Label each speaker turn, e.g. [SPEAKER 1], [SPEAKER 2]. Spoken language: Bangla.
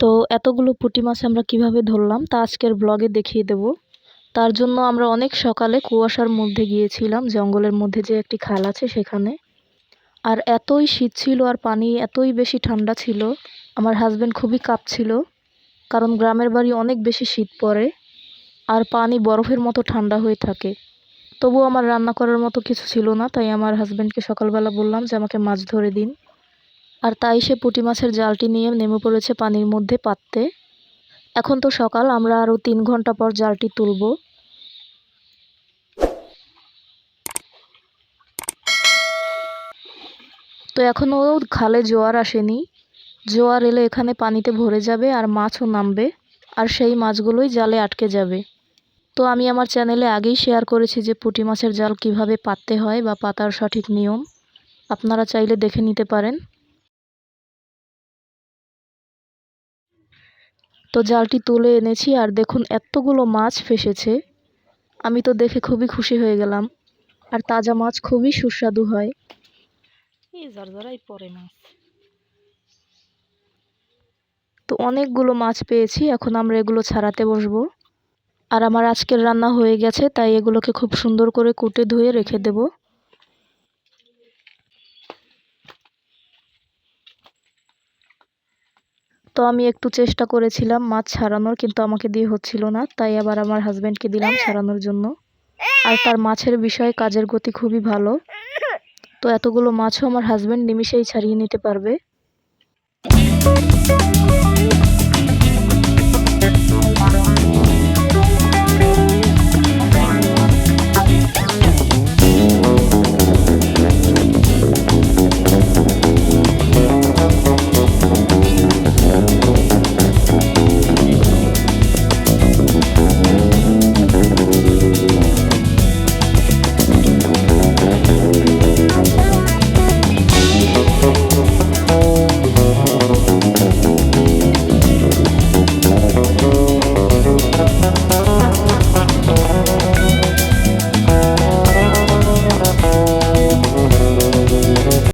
[SPEAKER 1] তো এতগুলো পুঁটি মাছ আমরা কীভাবে ধরলাম তা আজকের ব্লগে দেখিয়ে দেব। তার জন্য আমরা অনেক সকালে কুয়াশার মধ্যে গিয়েছিলাম, জঙ্গলের মধ্যে যে একটি খাল আছে সেখানে। আর এতই শীত ছিল আর পানি এতই বেশি ঠান্ডা ছিল, আমার হাজব্যান্ড খুবই কাঁপছিল, কারণ গ্রামের বাড়ি অনেক বেশি শীত পড়ে আর পানি বরফের মতো ঠান্ডা হয়ে থাকে। তবু আমার রান্না করার মতো কিছু ছিল না, তাই আমার হাজব্যান্ডকে সকালবেলা বললাম যে আমাকে মাছ ধরে দিন। আর তাই সে পুঁটি মাছের জালটি নিয়ে নেমে পড়েছে পানির মধ্যে পাততে। এখন তো সকাল, আমরা আরও তিন ঘণ্টা পর জালটি তুলব। তো এখনও খালে জোয়ার আসেনি। জোয়ার এলে এখানে পানিতে ভরে যাবে আর মাছও নামবে, আর সেই মাছগুলোই জালে আটকে যাবে। তো আমি আমার চ্যানেলে আগেই শেয়ার করেছি যে পুঁটি মাছের জাল কীভাবে পাততে হয় বা পাতার সঠিক নিয়ম। আপনারা চাইলে দেখে নিতে পারেন। তো জালটি তুলে এনেছি আর দেখুন এতগুলো মাছ ফেসেছে। আমি তো দেখে খুবই খুশি হয়ে গেলাম। আর তাজা মাছ খুবই সুস্বাদু হয়। এই জারজারাই পরে মাছ। তো অনেকগুলো মাছ পেয়েছি এখন আমরা এগুলো ছাড়াতে বসবো। আর আমার আজকের রান্না হয়ে গেছে তাই এগুলোকে খুব সুন্দর করে কুটে ধুয়ে রেখে দেব। তো আমি একটু চেষ্টা করেছিলাম মাছ ছাড়ানোর, কিন্তু আমাকে দিয়ে হচ্ছিল না। তাই আবার আমার হাজব্যান্ডকে দিলাম ছাড়ানোর জন্য। আর তার মাছের বিষয়ে কাজের গতি খুবই ভালো। তো এতগুলো মাছও আমার হাজব্যান্ড নিমিষেই ছাড়িয়ে নিতে পারবে।